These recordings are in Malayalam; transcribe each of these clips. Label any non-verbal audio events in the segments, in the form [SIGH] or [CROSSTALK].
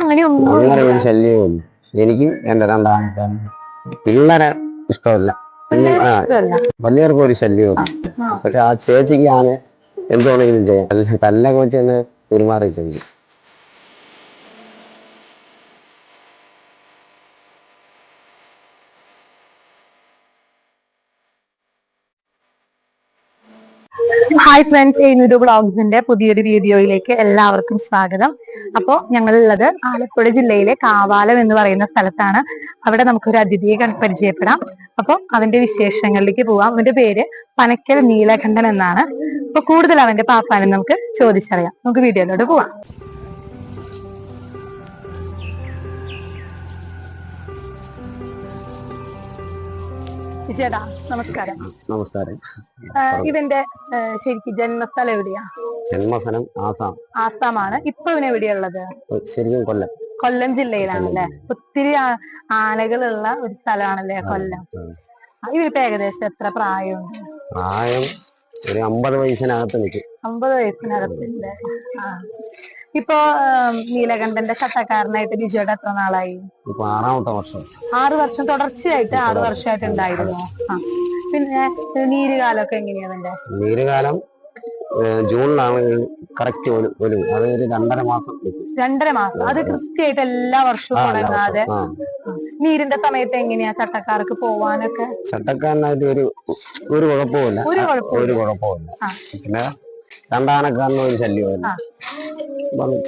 അങ്ങനെ ഒരു ശല്യവും എനിക്കും എന്റെ രണ്ടാമത്തെ പിള്ളേരെ ഇഷ്ടമല്ല. വലിയവർക്കും ഒരു ശല്യവും പക്ഷെ ആ ചേച്ചിക്ക് ആണ് എന്തുവാണെങ്കിലും ചെയ്യാം. തല്ല- തല്ലൊക്കെ വെച്ച് തന്നെ പെരുമാറി ചെയ്യും ഹായ് ഫ്രണ്ട്സ് എഴുന്നൂറ് ബ്ലോഗ്സിന്റെ പുതിയൊരു വീഡിയോയിലേക്ക് എല്ലാവർക്കും സ്വാഗതം. അപ്പോൾ ഞങ്ങളുള്ളത് ആലപ്പുഴ ജില്ലയിലെ കാവാലം എന്ന് പറയുന്ന സ്ഥലത്താണ്. അവിടെ നമുക്കൊരു അതിഥിയെ പരിചയപ്പെടാം. അപ്പോൾ അവന്റെ വിശേഷങ്ങളിലേക്ക് പോവാം. അവന്റെ പേര് പനക്കൽ നീലകണ്ഠൻ എന്നാണ്. അപ്പൊ കൂടുതൽ അവന്റെ പാപ്പാനെ നമുക്ക് ചോദിച്ചറിയാം. നമുക്ക് വീഡിയോയിലോട്ട് പോവാം. ചേട്ടാ നമസ്കാരം. നമസ്കാരം. ഇതിന്റെ ഇവന്റെ ശരിക്ക് ജന്മസ്ഥലം എവിടെയാ? ജന്മസ്ഥലം ആസാം. ആസാമാണ്. ഇപ്പൊ ഇവൻ എവിടെയുള്ളത് ശരിക്കും കൊല്ലം. കൊല്ലം ജില്ലയിലാണല്ലേ ഒത്തിരി ആനകളുള്ള ഒരു സ്ഥലമാണല്ലേ കൊല്ലം? ഇവരിപ്പോ ഏകദേശം എത്ര പ്രായം പ്രായം ഒരു അമ്പത് വയസ്സിനകത്ത് നിൽക്കും. അമ്പത് വയസ്സിനകത്തുണ്ട് ആ. ഇപ്പൊ നീലകണ്ഠന്റെ ചട്ടക്കാരനായിട്ട് ബിജുയുടെ എത്ര നാളായി? ഇപ്പൊ ആറാമത്തെ വർഷം. ആറ് വർഷം തുടർച്ചയായിട്ട് ആറ് വർഷമായിട്ട് ഉണ്ടായിരുന്നു. ആ. പിന്നെ നീരുകാലമൊക്കെ എങ്ങനെയാ നീരുകാലം ജൂണിലാണ് കറക്റ്റ് ഒരു അത് ഒരു രണ്ടര മാസം. രണ്ടര മാസം. അത് കൃത്യമായിട്ട് എല്ലാ വർഷവും തുടങ്ങാതെ. നീരിന്റെ സമയത്ത് എങ്ങനെയാ ചട്ടക്കാർക്ക് പോവാനൊക്കെ? ചട്ടക്കാരനായിട്ട് ഒരു ഒരു കുഴപ്പമില്ല. ഒരു കുഴപ്പമില്ല പിന്നെ രണ്ടാനക്കാരനും ഒരു ശല്യമായിരുന്നു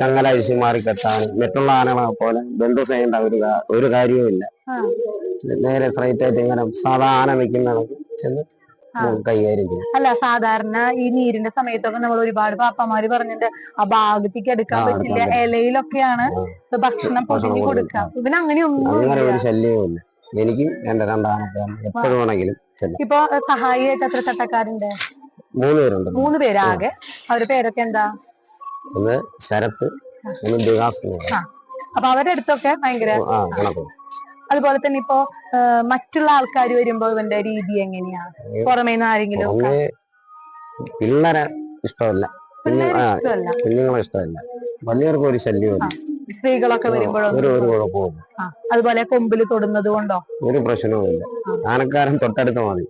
ചങ്ങല അഴിച്ച് മാറി കെട്ടാൻ മറ്റുള്ള ആനകളെ പോലെ ബന്ധു ചെയ്യേണ്ട ഒരു ഒരു കാര്യവുമില്ല. നേരെ സ്ട്രൈറ്റ് ആയിട്ട് ഇങ്ങനെ സാധാ ആന വെക്കുന്ന ചെന്ന് കൈകാര്യം ചെയ്യും. അല്ല സാധാരണ ഈ നീരിന്റെ സമയത്തൊക്കെ നമ്മൾ ഒരുപാട് പാപ്പമാര് പറഞ്ഞിട്ട് ആ ഭാഗത്തേക്ക് എടുക്കാൻ പറ്റില്ല ഇലയിലൊക്കെയാണ്. ഭക്ഷണം പൊതിഞ്ഞു കൊടുക്കുക. ഇവന് അങ്ങനെയൊന്നും അങ്ങനെ ഒരു ശല്യവുമില്ല. എനിക്കും എന്റെ രണ്ടാമത്തെ എപ്പോഴും ആണെങ്കിലും ഇപ്പൊ സഹായിയായിട്ട് എത്ര ചട്ടക്കാരുണ്ട്. മൂന്ന് പേരുണ്ട് മൂന്ന് പേരാകെ അവരുടെ പേരൊക്കെ എന്താ? ഒന്ന് ശരത്ത് ഒന്ന് അപ്പൊ അവരുടെ അടുത്തൊക്കെ ഭയങ്കര അതുപോലെ തന്നെ ഇപ്പോ മറ്റുള്ള ആൾക്കാർ വരുമ്പോ ഇവന്റെ രീതി എങ്ങനെയാ? പുറമേ നിന്ന് ആരെങ്കിലും പിള്ളേരെ ഇഷ്ടമല്ല. കുഞ്ഞുങ്ങളെ ഇഷ്ടമല്ല. വലിയവർക്ക് ഒരു ശല്യമില്ല സ്ത്രീകളൊക്കെ വരുമ്പോഴോ വരുമ്പോഴൊന്നും അതുപോലെ കൊമ്പിൽ തൊടുന്നത് കൊണ്ടോ? ഒരു പ്രശ്നവുമില്ല. ആനക്കാരൻ തൊട്ടടുത്ത മതി.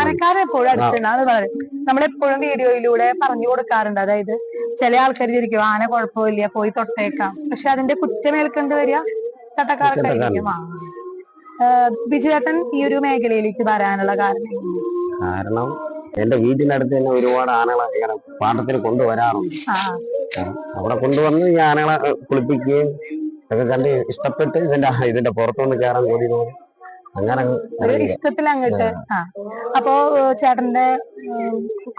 ആനക്കാരൻ എപ്പോഴും അടുത്തുണ്ട്. അത് പറയും നമ്മളെപ്പോഴും വീഡിയോയിലൂടെ പറഞ്ഞു കൊടുക്കാറുണ്ട്. അതായത് ചില ആൾക്കാർ ചിരിക്കും ആന കുഴപ്പമില്ല പോയി തൊട്ടേക്കാം. പക്ഷെ അതിന്റെ കുറ്റമേൽക്കേണ്ടി വരിക? ചട്ടക്കാർക്കായിരിക്കും ബിജുവേട്ടൻ ഈ ഒരു മേഖലയിലേക്ക് വരാനുള്ള കാരണം കാരണം എന്റെ വീടിന്റെ അടുത്ത് തന്നെ ഒരുപാട് ആനകളെ ഇങ്ങനെ പാട്ടത്തിന് കൊണ്ടുവരാറുണ്ട്. അവിടെ കൊണ്ടുവന്ന് ഈ ആനകളെ കുളിപ്പിക്കുകയും ഒക്കെ കണ്ട് ഇഷ്ടപ്പെട്ട് ഇതിന്റെ ഇതിന്റെ പുറത്തുനിന്ന് കയറാൻ കൂടി അങ്ങനെ. ഇഷ്ടത്തിൽ അങ്ങോട്ട്. ആ. അപ്പോ ചേട്ടന്റെ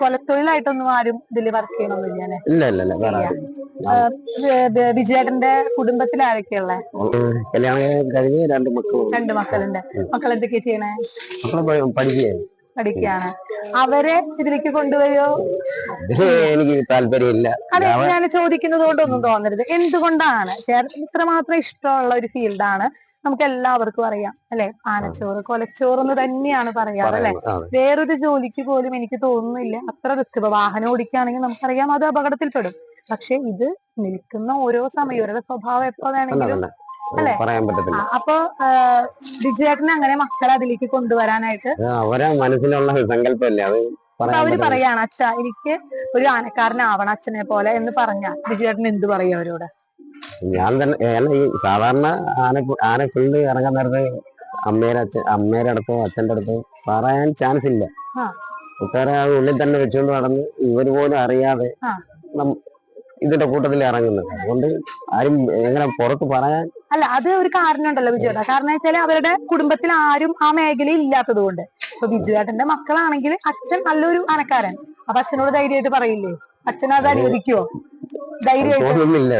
കൊലത്തൊഴിലായിട്ടൊന്നും ആരും ഇതിൽ വർക്ക് ചെയ്യണമെന്നില്ല അല്ലെ? ഇല്ല ഇല്ല ഇല്ല. വേറെ കുടുംബത്തിൽ ആരൊക്കെയുള്ള കല്യാണം കഴിഞ്ഞ് രണ്ട് മക്കളും രണ്ട് മക്കളുണ്ട്. മക്കൾ എന്തൊക്കെ ചെയ്യണേ? മക്കളെ പഠിക്കുകയാണ് പഠിക്കുകയാണ് അവരെ ഇതിലേക്ക് കൊണ്ടുവരുമോ എനിക്ക് താല്പര്യമില്ല. അതെ ഞാൻ ചോദിക്കുന്നത് കൊണ്ടൊന്നും തോന്നരുത്. എന്തുകൊണ്ടാണ്? ചേട്ടന് ഇത്രമാത്രം ഇഷ്ടമുള്ള ഒരു ഫീൽഡാണ് നമുക്ക് എല്ലാവർക്കും അറിയാം അല്ലെ? ആനച്ചോറ് കൊലച്ചോറ് എന്ന് തന്നെയാണ് പറയാറ് അല്ലെ? വേറൊരു ജോലിക്ക് പോലും എനിക്ക് തോന്നുന്നില്ല. അത്ര റിസ്ക് വാഹനം ഓടിക്കുകയാണെങ്കിൽ നമുക്കറിയാം അത് അപകടത്തിൽപ്പെടും. പക്ഷെ ഇത് നിൽക്കുന്ന ഓരോ സമയം ഇവരുടെ സ്വഭാവം എപ്പോ വേണമെങ്കിലും? പറയാൻ ആ, പറ്റത്തില്ല അപ്പൊ ബിജുവേട്ടനെ അങ്ങനെ മക്കളെ അതിലേക്ക് കൊണ്ടുവരാനായിട്ട്? അവരെ മനസ്സിലുള്ള സങ്കല്പല്ലേ അത് അവർ പറയാണ് അച്ഛ എനിക്ക് ഒരു ആനക്കാരനാവണം അച്ഛനെ പോലെ എന്ന് പറഞ്ഞാൽ ബിജുവേട്ടൻ എന്ത് പറയും അവരോട്? ഞാൻ തന്നെ അല്ല ഈ സാധാരണ ആന ആന ഫീൽഡ് ഇറങ്ങാൻ നേരത്തെ അമ്മേരെ അച്ഛൻ അമ്മേരെ അടുത്തോ അച്ഛന്റെ അടുത്തോ പറയാൻ ചാൻസ് ഇല്ല. ആ. കൂട്ടുകാരെ അത് ഉള്ളിൽ തന്നെ വെച്ചുകൊണ്ട് നടന്ന് ഇവർ പോലും അറിയാതെ ആ. ഇതിന്റെ കൂട്ടത്തിൽ ഇറങ്ങുന്നത്. അതുകൊണ്ട് ആരും എങ്ങനെ പുറത്ത് പറയാൻ അല്ല അത് ഒരു കാരണം ഉണ്ടല്ലോ ബിജുവേട്ട കാരണം വെച്ചാൽ അവരുടെ കുടുംബത്തിൽ ആരും ആ മേഖലയിൽ ഇല്ലാത്തത് കൊണ്ട് ഇപ്പൊ വിജയേട്ടന്റെ മക്കളാണെങ്കിൽ അച്ഛൻ നല്ലൊരു അനക്കാരൻ. അപ്പൊ അച്ഛനോട് ധൈര്യമായിട്ട് പറയില്ലേ? അച്ഛൻ അത് അനുവദിക്കുവോ? ധൈര്യമായിട്ട്. തോന്നുന്നില്ല.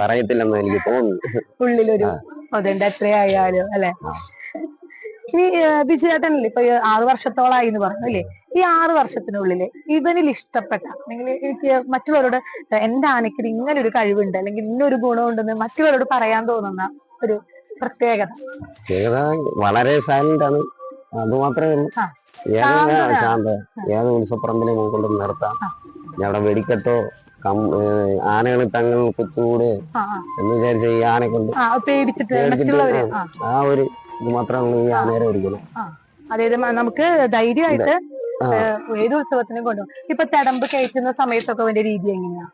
പറയത്തില്ലെന്ന് എനിക്ക് തോന്നുന്നു. ഉള്ളിലൊരു അതെന്റെ എത്രയായാലും അല്ലെ? നീ ഈ ബിജുവേട്ടനില്ലേ ഇപ്പൊ ആറ് വർഷത്തോളായി എന്ന് പറഞ്ഞു അല്ലേ? ഈ ആറ് വർഷത്തിനുള്ളിൽ ഇവനിൽ ഇഷ്ടപ്പെട്ട അല്ലെങ്കിൽ എനിക്ക് മറ്റുള്ളവരോട് എന്റെ ആനയ്ക്ക് ഇങ്ങനെ ഒരു കഴിവുണ്ട്? അല്ലെങ്കിൽ ഇന്നൊരു ഗുണമുണ്ടെന്ന് മറ്റുള്ളവരോട് പറയാൻ തോന്നുന്ന ഒരു പ്രത്യേകത? പ്രത്യേകത വളരെ സൈലന്റ് ആണ്. അത് മാത്രമേ ഉള്ളൂ. ആ. ഏത് ശാന്തനാണ്. ശാന്ത ഏത് ഉത്സവപ്പറമ്പിലെ കൊണ്ട് നിർത്താം. ഞങ്ങളുടെ വെടിക്കെട്ടോ ആനകൾ തങ്ങൾ കുത്തുകൂടെ എന്ന് വിചാരിച്ച ഈ ആനെ കൊണ്ട് ആ ഒരു ഇത് മാത്രമാണ് ഈ ആനയുടെ ഒരിക്കലും. ഗുണം അതായത് നമുക്ക് ധൈര്യമായിട്ട് ഏത് ഉത്സവത്തിനും കൊണ്ടുപോകും ഇപ്പൊ തടമ്പ് കയറ്റുന്ന സമയത്തൊക്കെ അവന്റെ രീതി എങ്ങനെയാ?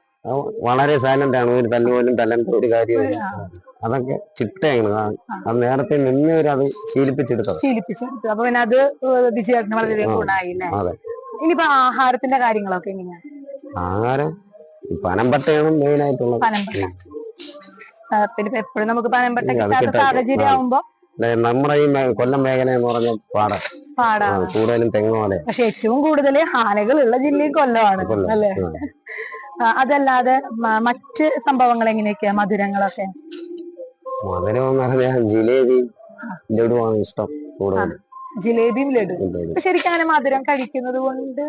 വളരെ സൈലന്റ് ആണ്. ഒരു തല്ലുപോലും തല്ലന്റെ ഒരു കാര്യമില്ല. അതൊക്കെ ചിട്ടയാണ്. അത് നേരത്തെ നിന്നവരത് ശീലിപ്പിച്ചെടുത്തത്. ശീലിപ്പിച്ചെടുത്തു. അപ്പൊ പിന്നെ അത് വിജയേട്ടന് വളരെ. ഗുണമായില്ലേ ഇനിയിപ്പോ ആഹാരത്തിന്റെ കാര്യങ്ങളൊക്കെ എങ്ങനെയാ? ആഹാരം പനമ്പട്ടയാണ് മെയിൻ ആയിട്ടുള്ളത്. പനമ്പട്ട പിന്നെ എപ്പോഴും നമുക്ക് പനമ്പട്ട കിട്ടാത്ത സാഹചര്യം ആവുമ്പോ നമ്മുടെ ഈ കൊല്ലം മേഖല എന്ന് പറഞ്ഞ പാട. പാടാണ് കൂടുതലും തെങ്ങോലെ പക്ഷെ ഏറ്റവും കൂടുതൽ ആനകളുള്ള ജില്ലയും കൊല്ലമാണ് അല്ലേ? അതല്ലാതെ മറ്റ് സംഭവങ്ങൾ എങ്ങനെയൊക്കെയാ? മധുരങ്ങളൊക്കെ? മധുരം എന്ന് പറഞ്ഞാൽ ജിലേബി ലഡുവാണ് ഇഷ്ടം കൂടുതൽ ജിലേബിയും ലഡു ശരിക്കും അങ്ങനെ മധുരം കഴിക്കുന്നത് കൊണ്ട്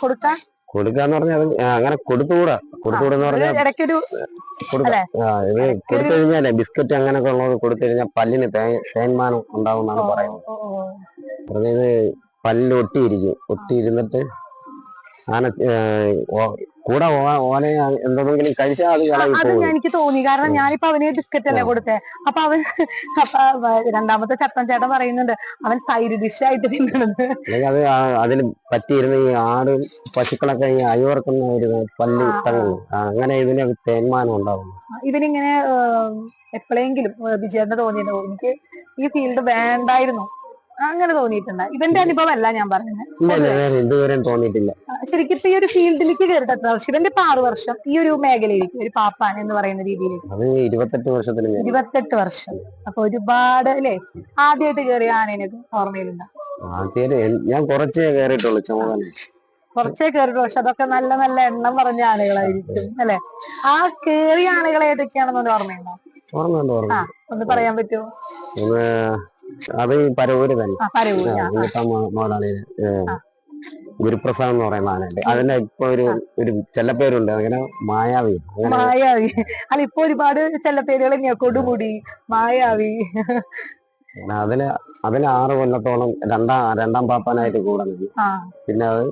കൊടുക്കാൻ കൊടുക്കാന്ന് പറഞ്ഞാൽ അങ്ങനെ കൊടുത്തുകൂടാ. കൊടുത്തുകൂടാന്ന് പറഞ്ഞാൽ ഇത് കൊടുത്തു കഴിഞ്ഞാലേ ബിസ്ക്കറ്റ് അങ്ങനെയൊക്കെ ഉള്ളത് കൊടുത്തു കഴിഞ്ഞാൽ പല്ലിന് തേ- തേന്മാനം ഉണ്ടാവും എന്നാണ് പറയുന്നത്. അതായത് പറഞ്ഞത് പല്ലിൽ ഒട്ടിയിരിക്കും. ഒട്ടിയിരുന്നിട്ട് ആന കൂടെ ഓനെ എന്തെങ്കിലും കഴിച്ചാൽ അത് കളയും എനിക്ക് തോന്നി. കാരണം ഞാനിപ്പോ അവന് ബിസ്ക്കറ്റ് അല്ലേ കൊടുത്തെ. അപ്പൊ അവൻ രണ്ടാമത്തെ ചട്ടൻ ചേട്ടൻ പറയുന്നുണ്ട് അവൻ സൈഡ് ഡിഷ് ആയിട്ട് തിന്നണത്. അത് അതിന് അതിൽ പറ്റിയിരുന്ന ഈ ആട് പശുക്കളൊക്കെ ഈ അയവർക്കുന്ന ഒരു പല്ല് ആ. അങ്ങനെ ഇതിന് തേന്മാനം ഉണ്ടാവുന്നു. ഇവനിങ്ങനെ എപ്പോഴെങ്കിലും വിജയന്റെ തോന്നിയിട്ടുണ്ടോ എനിക്ക് ഈ ഫീൽഡ് വേണ്ടായിരുന്നു. അങ്ങനെ തോന്നിയിട്ടുണ്ട്. ഇവന്റെ അനുഭവമല്ല ഞാൻ പറഞ്ഞത്. ഇതുവരെയും തോന്നിയിട്ടില്ല. ശരിക്കും ഇപ്പൊ ഈ ഒരു ഫീൽഡിലേക്ക് കയറിട്ട് എത്ര വർഷം? ഇവന്റെ ഇപ്പൊ ആറു വർഷം. ഈ ഒരു മേഖലയിലേക്ക് ഒരു പാപ്പാൻ എന്ന് പറയുന്ന രീതിയിലേക്ക്. ഇരുപത്തെട്ട് വർഷത്തിന് ഇരുപത്തെട്ട് വർഷം. അപ്പൊ ഒരുപാട് അല്ലേ? ആദ്യമായിട്ട് കയറിയ ആനേനൊക്കെ ഓർമ്മയിലുണ്ട്? ഞാൻ കുറച്ചേ കയറിയിട്ടുള്ളൂ ചുമതല. കുറച്ചേ പക്ഷെ അതൊക്കെ നല്ല നല്ല എണ്ണം പറഞ്ഞ ആനകളായിരിക്കും അല്ലെ? ആ കേറിയ ആനകൾ ഏതൊക്കെയാണെന്നൊന്ന് ഓർമ്മയുണ്ടോ? ഓർമ്മയുണ്ടോ ഒന്ന് പറയാൻ പറ്റുമോ? അത് പരവൂര് തന്നെ. ആ. ഗുരുപ്രസാദ് എന്ന് പറയുന്ന ആനയുണ്ട് അതിന്റെ ഇപ്പൊ ഒരു ഒരു ചെല്ലപ്പേരുണ്ട്. അങ്ങനെ മായാവി. അങ്ങനെ മായാവി. അല്ല ഇപ്പൊ ഒരുപാട് ചെല്ലപ്പേരുകൾ കൊടുമുടി മായാവി. അതിൽ അതിൽ ആറ് കൊല്ലത്തോളം രണ്ടാം രണ്ടാം പാപ്പാനായിട്ട് കൂടെ നിന്നു. പിന്നെ അത്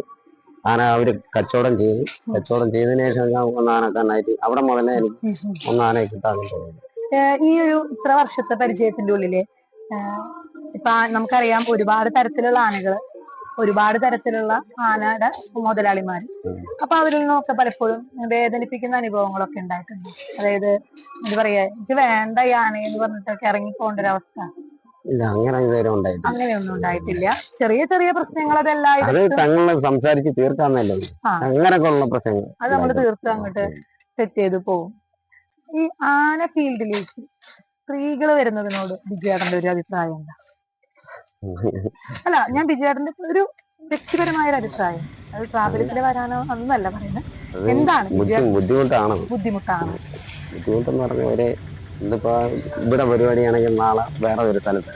ആന അവർ കച്ചവടം ചെയ്തു. കച്ചവടം ചെയ്തതിനു ശേഷം ഞാൻ ഒന്ന് ആനക്കാരനായിട്ട് അവിടെ മുതലേ എനിക്ക്. ഒന്ന് ആനയെ കിട്ടാൻ ഈ ഒരു ഇത്ര വർഷത്തെ പരിചയത്തിന്റെ ഉള്ളിൽ ഇപ്പൊ നമുക്കറിയാം ഒരുപാട് തരത്തിലുള്ള ആനകൾ ഒരുപാട് തരത്തിലുള്ള ആനയുടെ മുതലാളിമാർ. അപ്പൊ അവരിൽ നിന്നൊക്കെ പലപ്പോഴും വേദനിപ്പിക്കുന്ന അനുഭവങ്ങളൊക്കെ ഉണ്ടായിട്ടുണ്ട്. അതായത് എന്താ പറയാ എനിക്ക് വേണ്ട ഈ ആന എന്ന് പറഞ്ഞിട്ടൊക്കെ ഇറങ്ങി പോകേണ്ട ഒരു അവസ്ഥ. അങ്ങനെയൊന്നും ഉണ്ടായിട്ടില്ല. ചെറിയ ചെറിയ പ്രശ്നങ്ങൾ അത് അതെല്ലാം സംസാരിച്ച് തീർക്കാന്നല്ലേ ഉള്ള. പ്രശ്നങ്ങൾ അത് നമ്മൾ തീർത്ത് അങ്ങോട്ട് സെറ്റ് ചെയ്ത് പോകും ഈ ആന ഫീൽഡിലേക്ക് സ്ത്രീകൾ വരുന്നതിനോട് ബിജുവേട്ടന്റെ ഒരു അഭിപ്രായം എന്താ? അല്ല ഞാൻ ബിജുവേട്ടന്റെ ഒരു വ്യക്തിപരമായ ഒരു അഭിപ്രായം. അത് ട്രാവലിംഗിൽ വരാനോ ഒന്നല്ല പറയുന്നത്. എന്താണ് ബുദ്ധി ബിജുവേട്ടൻ ബുദ്ധിമുട്ടാണത് ബുദ്ധിമുട്ടാണ്. ബുദ്ധിമുട്ടെന്ന് പറഞ്ഞ ഒരു ഇതിപ്പോ ഇവിടെ പരിപാടിയാണെങ്കിൽ നാളെ വേറെ ഒരു സ്ഥലത്ത്.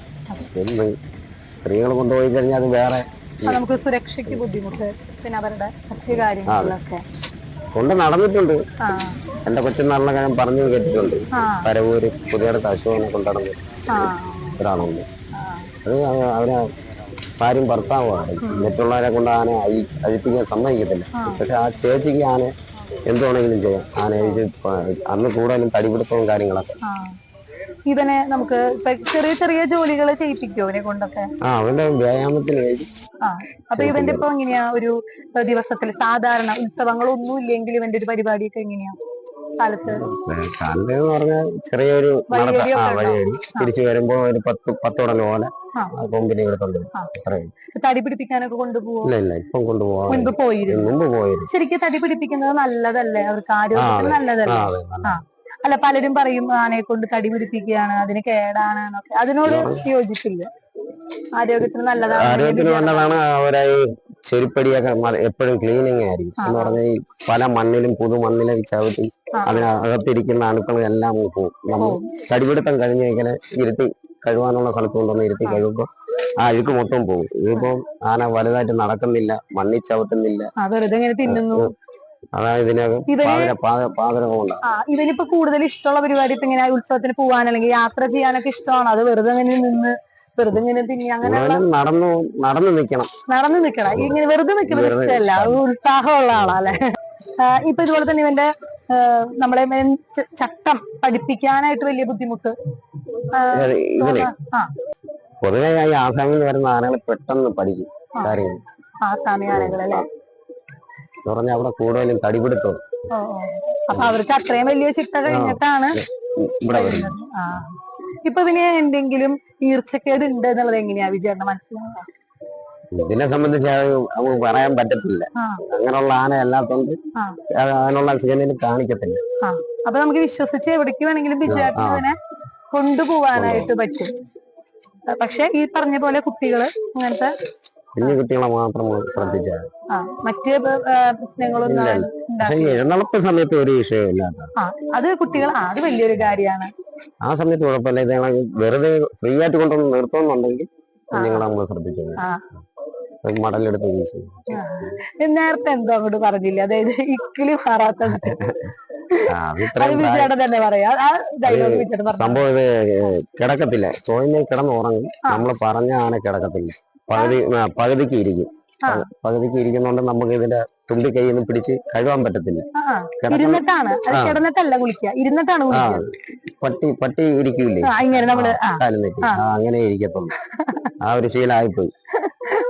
എന്ന് സ്ത്രീകൾ കൊണ്ടുപോയി കഴിഞ്ഞാൽ അത് വേറെ നമുക്ക് സുരക്ഷയ്ക്ക് ബുദ്ധിമുട്ട് പിന്നെ അവരുടെ മറ്റു കാര്യങ്ങളിലൊക്കെ കൊണ്ട് നടന്നിട്ടുണ്ട്. എന്റെ കൊച്ചുനാളിനെ കാര്യം പറഞ്ഞു കേട്ടിട്ടുണ്ട്. പരവൂര് പുതിയടത്ത് അശോകനെ കൊണ്ടുനടന്ന് ഒരാളുണ്ട്. അത് അവ- അവരെ ഭാര്യയും ഭർത്താവുമാണ്. മറ്റുള്ളവരെ കൊണ്ട് ആനെ അഴി അഴിപ്പിക്കാൻ സമ്മതിക്കത്തില്ല. പക്ഷെ ആ ചേച്ചിക്ക് ആന എന്തുവാണെങ്കിലും ചെയ്യാം. ആന അഴിച്ച് അന്ന് കൂടുതലും തടിപിടുത്തവും കാര്യങ്ങളൊക്കെ. ഇവനെ നമുക്ക് ചെറിയ ചെറിയ ജോലികൾ ചെയ്യിപ്പിക്കോ ഇവനെ കൊണ്ടൊക്കെ? ആ അവന്റെ വ്യായാമത്തിന് വേണ്ടി ആ. അപ്പൊ ഇവന്റെ ഇപ്പൊ എങ്ങനെയാ? ഒരു ദിവസത്തിൽ സാധാരണ ഉത്സവങ്ങളൊന്നും ഇല്ലെങ്കിൽ ഇവന്റെ ഒരു പരിപാടിയൊക്കെ എങ്ങനെയാ? കാലത്ത്? കാലിന് എന്ന് പറഞ്ഞാൽ ചെറിയൊരു വഴിയടി തിരിച്ചു വരുമ്പോ ഒരു പത്ത് പത്തോടം പോലെ കൊമ്പിനെ എടുത്തോണ്ട് തടി പിടിപ്പിക്കാനൊക്കെ കൊണ്ടുപോകും ഇല്ല ഇല്ല. ഇപ്പം കൊണ്ടുപോകാം മുൻപ് പോയിരുന്നു. മുമ്പ് പോയിരുന്നു. ശരിക്കും തടി പിടിപ്പിക്കുന്നത് നല്ലതല്ലേ? അവർക്ക് ആരോഗ്യത്തിന് നല്ലതല്ലേ? ആ അല്ല പലരും പറയും ആനയെ കൊണ്ട് തടി പിടിപ്പിക്കുകയാണ് അതിന് കേടാണ് എന്നൊക്കെ. അതിനോട് യോജിപ്പില്ല? ആരോഗ്യത്തിന് നല്ലതാണ് ആരോഗ്യത്തിന് നല്ലതാണ്. അവരെ ഈ ചെരുപ്പടിയൊക്കെ എപ്പോഴും ക്ലീനിങ് ആയിരിക്കും. എന്ന് പറഞ്ഞാൽ ഈ പല മണ്ണിലും പുതു മണ്ണിലും ചവിട്ടി. അതിനകത്തിരിക്കുന്ന അണുക്കളും എല്ലാം പോകും നമ്മൾ കടിപിടുത്തം കഴിഞ്ഞ് ഇങ്ങനെ ഇരുത്തി കഴുകാനുള്ള സ്ഥലത്ത് കൊണ്ടുവന്ന് ഇരുത്തി കഴുകുമ്പോൾ ആ അഴുക്ക് മൊത്തം പോകും. ഇതിപ്പം ആന വലുതായിട്ട് നടക്കുന്നില്ല മണ്ണിൽ ചവിട്ടുന്നില്ല. ഇതിനകം ഇവനിപ്പോ കൂടുതൽ ഇഷ്ടമുള്ള പരിപാടി ഇപ്പൊ ഇങ്ങനെ ഉത്സവത്തിന് പോവാൻ അല്ലെങ്കിൽ യാത്ര ചെയ്യാനൊക്കെ ഇഷ്ടമാണ്? അത് വെറുതെ ഇങ്ങനെ നിന്ന് വെറുതെ ഇങ്ങനെ തിന്നി അങ്ങനെ നടന്നു നടന്നു നിൽക്കണം നടന്നു നിക്കണം. ഇങ്ങനെ വെറുതെ നിൽക്കുന്നത് ഇഷ്ടമല്ല ഉത്സാഹമുള്ള ആളാല്ലേ. ഇപ്പൊ ഇതുപോലെ തന്നെ ഇവന്റെ നമ്മളെ ചട്ടം പഠിപ്പിക്കാനായിട്ട് വലിയ ബുദ്ധിമുട്ട്. പൊതുവെ ഈ ആസാമിൽ നിന്ന് വരുന്ന ആനകൾ പെട്ടെന്ന് പഠിക്കും ആസാമി എന്ന് പറഞ്ഞാൽ അവിടെ കൂടുതലും തടിപിടുത്തം. അപ്പൊ അവർക്ക് അത്രയും വലിയ ചിട്ട കഴിഞ്ഞിട്ടാണ് ഇവിടെ വരുന്നത്. ആ. ഇപ്പൊ ഇതിന് എന്തെങ്കിലും ഈർച്ചക്കേട് ഉണ്ട് എന്നുള്ളത് എങ്ങനെയാ വിചാരണ മനസ്സിലാവുക ഇതിനെ സംബന്ധിച്ച് നമുക്ക് പറയാൻ പറ്റത്തില്ല. അങ്ങനെയുള്ള ആന. അത് അതിനുള്ള കാണിക്കത്തില്ല. അപ്പൊ നമുക്ക് വിശ്വസിച്ച് എവിടേക്ക് വേണമെങ്കിലും വിചാരണ കൊണ്ടുപോവാനായിട്ട് പറ്റും. പക്ഷെ ഈ പറഞ്ഞ പോലെ കുട്ടികൾ അങ്ങനത്തെ കുഞ്ഞു കുട്ടികളെ മാത്രം ശ്രദ്ധിച്ചാൽ മറ്റ് പ്രശ്നങ്ങളൊന്നും എഴുന്നള്ളപ്പ് സമയത്ത് ഒരു വിഷയമില്ല അത് കുട്ടികൾ ആ അത് വലിയൊരു കാര്യമാണ്. ആ സമയത്ത് കുഴപ്പമില്ല. ഇത് ഞങ്ങൾ വെറുതെ ഫ്രീ ആയിട്ട് കൊണ്ടുവന്ന് നിർത്തുന്നുണ്ടെങ്കിൽ ഞങ്ങൾ നമ്മൾ ശ്രദ്ധിക്കുന്നു മടലെടുത്ത് വീശി. നേരത്തെ എന്തോ അങ്ങോട്ട് പറഞ്ഞില്ല? അതായത് ഇക്കിളി മാറാത്ത [LAUGHS] സംഭവം ഇത് കിടക്കത്തില്ല. കിടന്ന് ഉറങ്ങും. നമ്മൾ പറഞ്ഞ ആന കിടക്കത്തില്ല. പകുതി പകുതിക്ക് ഇരിക്കും. പകുതിക്ക് ഇരിക്കുന്നോണ്ട് നമുക്ക് ഇതിന്റെ തുമ്പി കൈയിൽ നിന്ന് പിടിച്ച് കഴുകാൻ പറ്റത്തില്ല. ഇരുന്നിട്ടാണ്. കിടന്നിട്ടല്ല കുളിക്കുക. ഇരുന്നിട്ടാണ് പട്ടി പട്ടി ഇരിക്കൂലേ ഇങ്ങനെ നമ്മൾ കാലും തെറ്റി. അങ്ങനെ ഇരിക്കത്തുള്ളൂ. ആ ഒരു ശീലമായിപ്പോയി.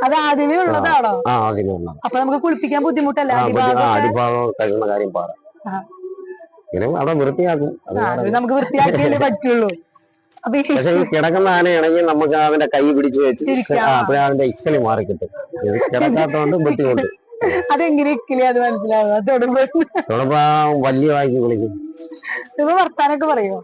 അത് ആദ്യമേ ഉള്ളതാണോ? ആ അതിനുള്ള അപ്പൊ നമുക്ക് കുളിപ്പിക്കാൻ ബുദ്ധിമുട്ടല്ല? അടിഭാഗം കഴിയുന്ന കഴുകുന്ന കാര്യം പാറ. അവിടെ വൃത്തിയാക്കും. നമുക്ക് വൃത്തിയാക്കിയല്ലേ പറ്റുള്ളൂ. പക്ഷെ ഈ കിടക്കുന്ന ആനയാണെങ്കിൽ നമുക്ക് അവന്റെ കൈ പിടിച്ച് വെച്ച്. അപ്പോഴേ അവന്റെ ഇക്കലി മാറി കിട്ടും. ഇത് കിടക്കാത്തോണ്ട് ബുദ്ധിമുട്ട്. അതെങ്ങനെ ഇക്കിലി അത് മനസ്സിലാവുക? തൊടുമ്പോ. തുടർന്ന് വലിയ വായിക്ക് വിളിക്കും. ഇപ്പൊ വർത്താനൊക്കെ പറഞ്ഞ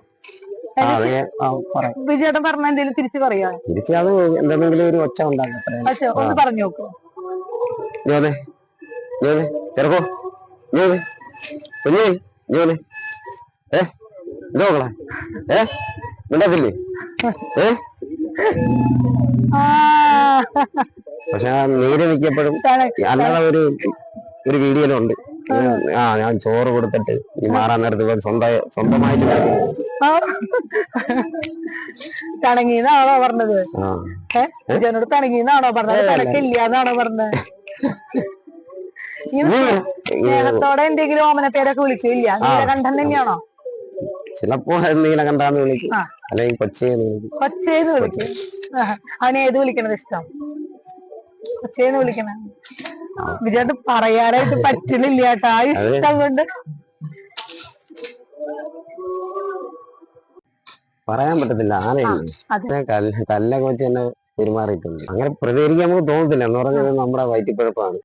എന്തെങ്കിലും തിരിച്ചു പറയോ? തിരിച്ച് അത് എന്തെങ്കിലും ഒരു ഒച്ച ഉണ്ടാകും അത്രേ. ഒന്ന് പറഞ്ഞു നോക്കൂ. കുഞ്ഞേ ഏ? എന്തോ മക്കളെ ഏ? മിണ്ടത്തില്ലേ ഏ? പക്ഷെ ആ നീര് നിൽക്കപ്പോഴും തണ- അല്ലാതെ ഒരു ഒരു വീഡിയോയിലുണ്ട്. ആ. ഞാൻ ചോറ് കൊടുത്തിട്ട് ഈ മാറാൻ നേരത്ത് ഇവൻ സ്വന്തം സ്വന്തമായിട്ട്. പിണങ്ങിന്നാണോ പറഞ്ഞത്? ആ. തണങ്ങിന്നാണോ പറഞ്ഞത്? പിണക്കില്ല എന്നാണോ പറഞ്ഞത്? സ്നേഹത്തോടെ എന്തെങ്കിലും ഓമന പേരൊക്കെ വിളിക്കില്ല നീലകണ്ഠൻ തന്നെയാണോ? ചിലപ്പോ നീലകണ്ഠാന്ന് വിളിക്കും. ആ. അല്ലെങ്കിൽ കൊച്ചേന്ന് വിളിക്കും. കൊച്ചേന്ന് വിളിക്കും. അവനെ ഏത് വിളിക്കണത് ഇഷ്ടം? കൊച്ചേന്ന് വിളിക്കണ വിചാരത്ത് പറയാനായിട്ട് പറ്റുന്നില്ല കേട്ടോ. ആ ഇഷ്ടം കൊണ്ട് പറയാൻ പറ്റത്തില്ല. ആനയല്ലേ കല്ല കല്ലൊക്കെ വെച്ച് തന്നെ പെരുമാറിയിട്ടുണ്ട്. അങ്ങനെ പ്രതികരിക്കാൻ നമുക്ക് തോന്നത്തില്ല. എന്ന് പറഞ്ഞത് നമ്മുടെ വയറ്റിപ്പഴപ്പാണ്.